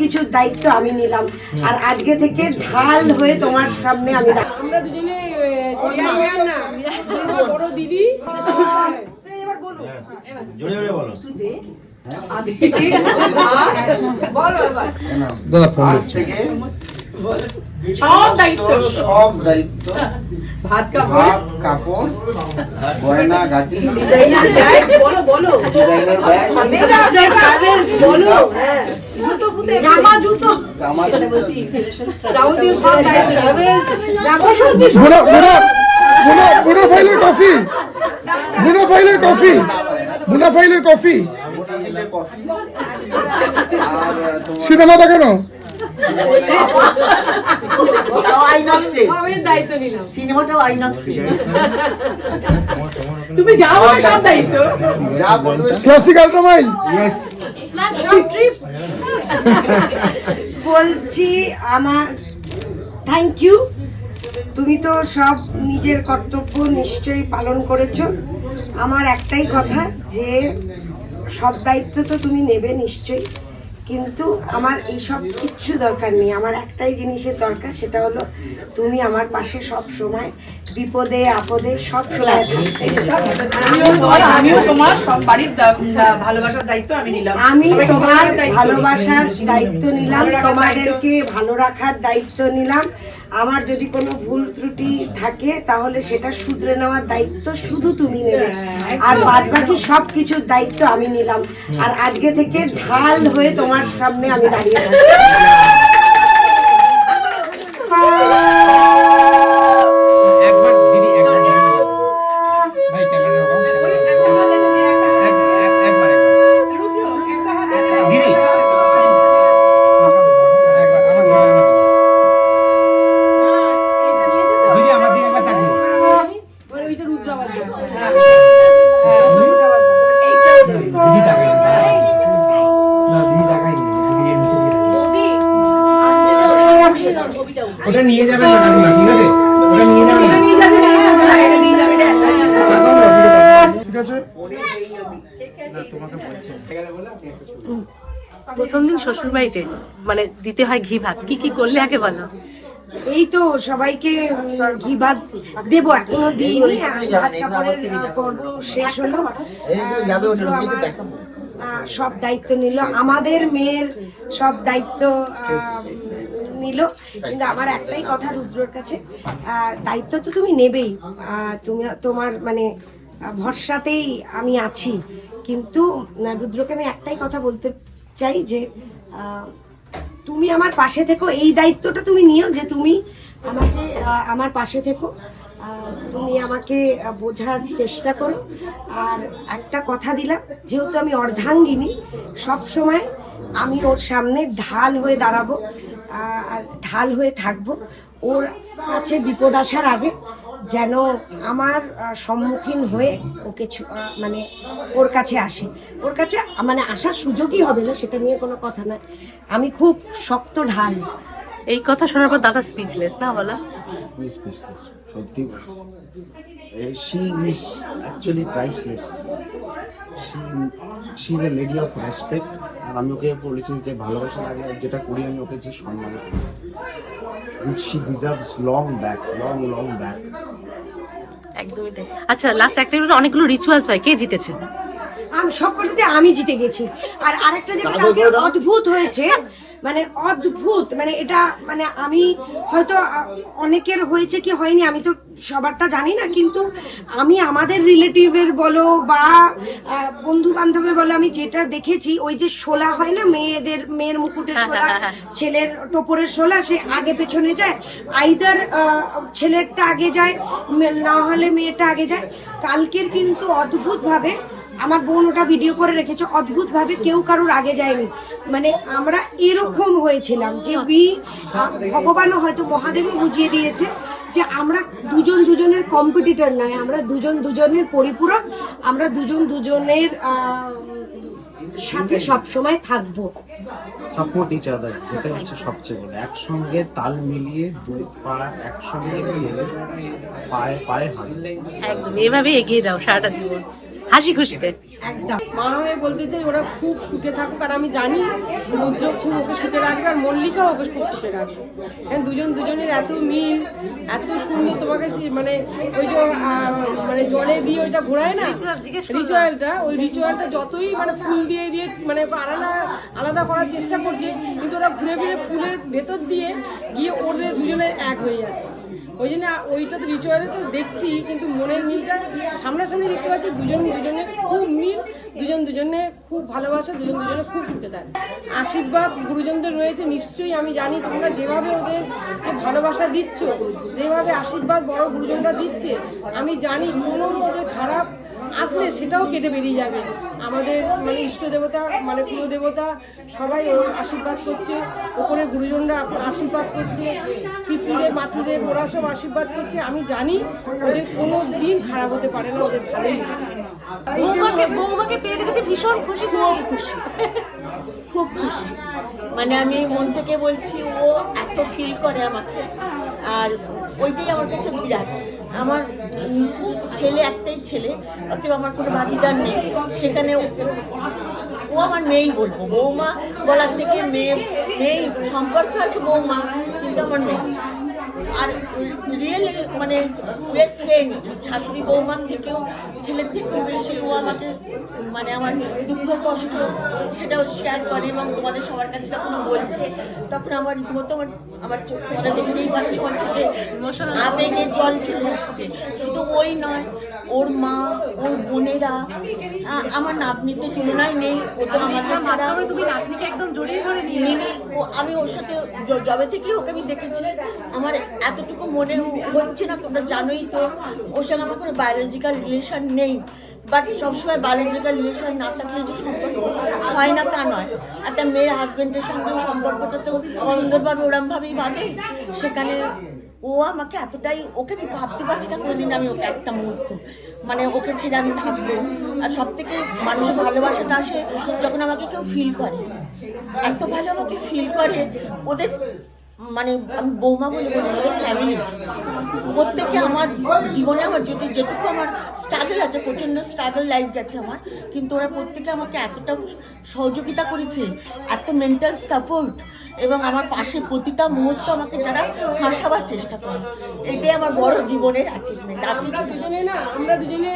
কিছুর দায়িত্ব আমি নিলাম। আর আজকে থেকে ঢাল হয়ে তোমার সামনে আমি দাঁড়াবো। আমরা দুজনে জোরে জোরে বলো। দাদা ফোন সব দায়িত্ব। সব দায়িত্ব। ভাত কাপড়। কাপড় গয়না গাটি ডিজাইনার ব্যাগ বলো বলো। Designer bag. ট্রাভেলস বলো। হ্যাঁ। জুতো ফুটে জামা জুতো। আমার যাবতীয় সব ট্রাভেলস জামা বুনো বুনো বুনো বুনো ফাইলের কফি ফাইলের কফি ফাইলের কফি। সিনেমা দেখানো? সিনেমাটাও আইনক্সে তুমি যাও সব দায়িত্ব ইয়েস বলছি আমার থ্যাংক ইউ তুমি তো সব নিজের কর্তব্য নিশ্চয়ই পালন করেছ। আমার একটাই কথা যে সব দায়িত্ব তো তুমি নেবে নিশ্চয়ই। কিন্তু আমার এইসব কিচ্ছু দরকার নেই। আমার একটাই জিনিসের দরকার সেটা হলো তুমি আমার পাশে সব সময় বিপদে আপদে সব সময় আমিও তোমার সব বাড়ির দা- দা- ভালোবাসার দায়িত্ব আমি নিলাম। আমি তোমার ভালোবাসার দায়িত্ব নিলাম তোমাদেরকে ভালো রাখার দায়িত্ব নিলাম। আমার যদি কোনো ভুল ত্রুটি থাকে তাহলে সেটা শুধরে নেওয়ার দায়িত্ব শুধু তুমি নেবে। আর বাদ বাকি সব কিছুর দায়িত্ব আমি নিলাম। আর আজকে থেকে ঢাল হয়ে তোমার সামনে আমি দাঁড়িয়ে আছে? প্রথম দিন শ্বশুর বাড়িতে মানে দিতে হয় ঘি ভাত। কি কি করলে আগে বলো? এই তো সবাইকে ঘি ভাত দেবো এখনও দিইনি। ভাত কাপড়ের পর্ব শেষ হলো। সব দায়িত্ব নিল। আমাদের মেয়ের সব দায়িত্ব নিল। কিন্তু আমার একটাই কথা রুদ্রর কাছে দায়িত্ব তো তুমি নেবেই। তুমি তোমার মানে ভরসাতেই আমি আছি। কিন্তু রুদ্রকে আমি একটাই কথা বলতে চাই যে তুমি আমার পাশে থেকো, এই দায়িত্বটা তুমি নিও যে তুমি আমাকে আমার পাশে থেকো। তুমি আমাকে বোঝার চেষ্টা করো। আর একটা কথা দিলাম, যেহেতু আমি অর্ধাঙ্গিনী, সব সময় আমি ওর সামনে ঢাল হয়ে দাঁড়াবো আর ঢাল হয়ে থাকব। ওর কাছে বিপদ আসার আগে যেন আমার সম্মুখীন হয়ে ওকে মানে ওর কাছে আসে। ওর কাছে মানে আসার সুযোগই হবে না সেটা নিয়ে কোনো কথা না আমি খুব শক্ত ঢাল। এই কথা শোনার পর দাদা স্পিচলেস না বলা? সত্যি she is actually priceless she is a lady of respect আর আমি ওকে বলেছি যে ভালোবাসা লাগে যেটা করি আমি ওকে যে সম্মান which she deserves long back long long back একদমই তাই। আচ্ছা লাস্ট একটা অনেকগুলো রিচুয়ালস হয় কে জিতেছে? আমি সকলতে আমি জিতে গেছি। আর আরেকটা যেটা কালকে অদ্ভুত হয়েছে মানে অদ্ভুত মানে এটা মানে আমি হয়তো অনেকের হয়েছে কি হয়নি, আমি তো সবারটা জানি না, কিন্তু আমি আমাদের রিলেটিভের বলো বা বন্ধু বান্ধবের বলো, আমি যেটা দেখেছি, ওই যে শোলা হয় না, মেয়েদের, মেয়ের মুকুটের শোলা, ছেলের টোপরের শোলা, সে আগে পেছনে যায় আইদার ছেলেরটা আগে যায়, না হলে মেয়েটা আগে যায়, কালকের কিন্তু অদ্ভুতভাবে আমার বোন ওটা ভিডিও করে রেখেছে। অদ্ভুত ভাবে কেউ কারোর আগে যায়নি। মানে আমরা এরকম হয়েছিলাম যে উই ভগবানও হয়তো মহাদেবও বুঝিয়ে দিয়েছে যে আমরা দুজন দুজনের কম্পিটিটর নয় আমরা দুজন দুজনের পরিপূরক আমরা দুজন দুজনের সাথে সব সময় থাকব। সাপোর্ট ইচ আদার যেটা হচ্ছে সবচেয়ে বড়। একসঙ্গে তাল মিলিয়ে দুই পা একসঙ্গে পায়ে পায়ে হাঁটলে এভাবে এগিয়ে যাও সারাটা জীবন। হাসি খুশিতে। একদম। মা হয়ে বলতে চাই ওরা খুব সুখে থাকুক আর আমি জানি রুদ্র খুব ওকে সুখে রাখবে আর মল্লিকা ওকে খুব সুখে রাখবে। কারণ দুজন দুজনের এত মিল এত সুন্দর তোমাকে মানে ওই যে মানে জলে দিয়ে ওইটা ঘোরায় না? রিচুয়ালটা ওই রিচুয়ালটা যতই মানে ফুল দিয়ে দিয়ে মানে আলাদা আলাদা করার চেষ্টা করছে কিন্তু ওরা ঘুরে ফিরে ফুলের ভেতর দিয়ে গিয়ে ওদের দুজনে এক হয়ে যাচ্ছে। ওই জন্য ওইটা তো রিচুয়ালে তো দেখছি, কিন্তু মনের মিলটা সামনাসামনি দেখতে পাচ্ছি, দুজন দুজনে খুব মিল, দুজন দুজনে খুব ভালোবাসা, দুজন দুজনে খুব সুখে থাকে। আশীর্বাদ গুরুজনদের রয়েছে, নিশ্চয়ই আমি জানি তোমরা যেভাবে ওদেরকে ভালোবাসা দিচ্ছ, যেভাবে আশীর্বাদ বড় গুরুজনরা দিচ্ছে, আমি জানি কোনো ওদের খারাপ আসলে সেটাও কেটে বেরিয়ে যাবে। আমাদের মানে ইষ্ট দেবতা মানে কুলো দেবতা সবাই ওর আশীর্বাদ করছে। ওপরে গুরুজনরা আশীর্বাদ করছে। পিতৃদের মাতৃদের ওরা সব আশীর্বাদ করছে। আমি জানি ওদের কোনো দিন খারাপ হতে পারে না ওদের ভালোই। বৌমাকে বৌমাকে পেয়ে দেখেছি ভীষণ খুশি খুশি। খুব খুশি। মানে আমি মন থেকে বলছি, ও এত ফিল করে আমাকে। আর ওইটাই আমার কাছে বিরাট। আমার খুব ছেলে, একটাই ছেলে, অতএব আমার কোনো ভাগিদার নেই। সেখানে ও- আমার মেয়েই বলব। বৌমা বলার থেকে মেয়ে মেয়ে সম্পর্ক হয়তো বৌমা, কিন্তু আমার মেয়ে। আর রিয়েল মানে ফ্রেন্ড শাশুড়ি বৌমার থেকেও, ছেলের থেকেও বেশি ও আমাকে মানে আমার দুঃখ, কষ্ট সেটাও শেয়ার করে এবং তোমাদের সবার কাছে যখন বলছে, তখন আমার রীতিমতো আমার আমার চোখ তোমাদের দেখতেই পাচ্ছ, আমার চোখে আবেগে জল চলে আসছে। শুধু ওই নয় ওর মা ওর বোনেরা আমার নাতনিতে তুলনায় নেই ও তো ছাড়া তুমি নাতনিকে একদম জড়িয়ে ধরে নিয়ে ও আমি ওর সাথে যবে থেকে ওকে আমি দেখেছি। আমার এতটুকু মনে হচ্ছে না তোমরা জানোই তো ওর সঙ্গে আমার কোনো বায়োলজিক্যাল রিলেশন নেই। বাট সবসময় বায়োলজিক্যাল রিলেশন না থাকলে যে সম্পর্ক হয় না তা নয়। একটা মেয়ের হাজবেন্ডের সঙ্গে সম্পর্কটা তো সুন্দরভাবে ওরমভাবেই বাঁধে। সেখানে ও আমাকে এতটাই, ওকে আমি ভাবতে পারছি না কোনোদিন আমি ওকে একটা মুহূর্ত মানে ওকে ছেড়ে আমি থাকব। আর সব থেকে মানুষের ভালোবাসাটা আসে যখন আমাকে কেউ ফিল করে। এত ভালো আমাকে ফিল করে, ওদের মানে আমি বৌমা বলে বলি, ওদের ফ্যামিলি প্রত্যেকে আমার জীবনে আমার যেটু, যেটুকু আমার স্ট্রাগল আছে, প্রচণ্ড স্ট্রাগল লাইফ গেছে আমার, কিন্তু ওরা প্রত্যেকে আমাকে এতটা সহযোগিতা করেছে, এত মেন্টাল সাপোর্ট এবং আমার পাশে প্রতিটা মুহূর্ত আমাকে যারা হাসাবার চেষ্টা করে এটাই আমার বড় জীবনের অ্যাচিভমেন্ট আর কিছু দুজনে না আমরা দুজনে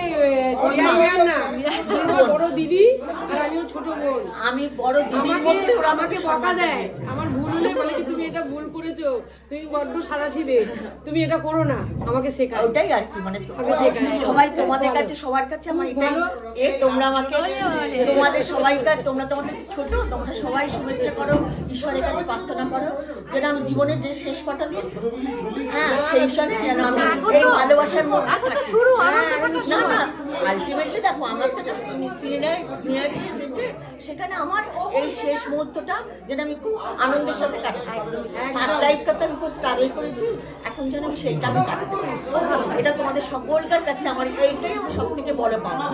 বড় দিদি আর আমিও ছোট বোন। আমি বড় দিদির আমাকে মধ্যে ওরা আমাকে বকা দেয়। আমার ভুল হলে বলে কি তুমি এটা ভুল করেছ। তুমি বড্ড সাদাসিদে তুমি এটা করো না। আমাকে শেখাও। ওটাই আর কি মানে সবাই তোমাদের কাছে সবার কাছে আমার এটাই। এ তোমরা আমাকে তোমাদের সবাইকার তোমরা তোমাদের ছোট তোমরা সবাই শুভেচ্ছা করো। ঈশ্বরের কাছে প্রার্থনা করো যেন আমি জীবনের যে শেষ কটা দিন হ্যাঁ সেই ঈশ্বরে যেন আমি এই ভালোবাসার মধ্যে শুরু হ্যাঁ, না না আলটিমেটলি দেখো আমার তো সিনিয়র সিনিয়র এসেছে সেখানে আমার এই শেষ মুহূর্তটা যেন আমি খুব আনন্দের সাথে কাটাতে ফার্স্ট লাইফটা তো আমি খুব স্ট্রাগল করেছি এখন যেন আমি সেইটা আমি কাটাতে পারি। এটা তোমাদের সকলকার কাছে আমার এইটাই আমার সব থেকে বড় পাওয়া।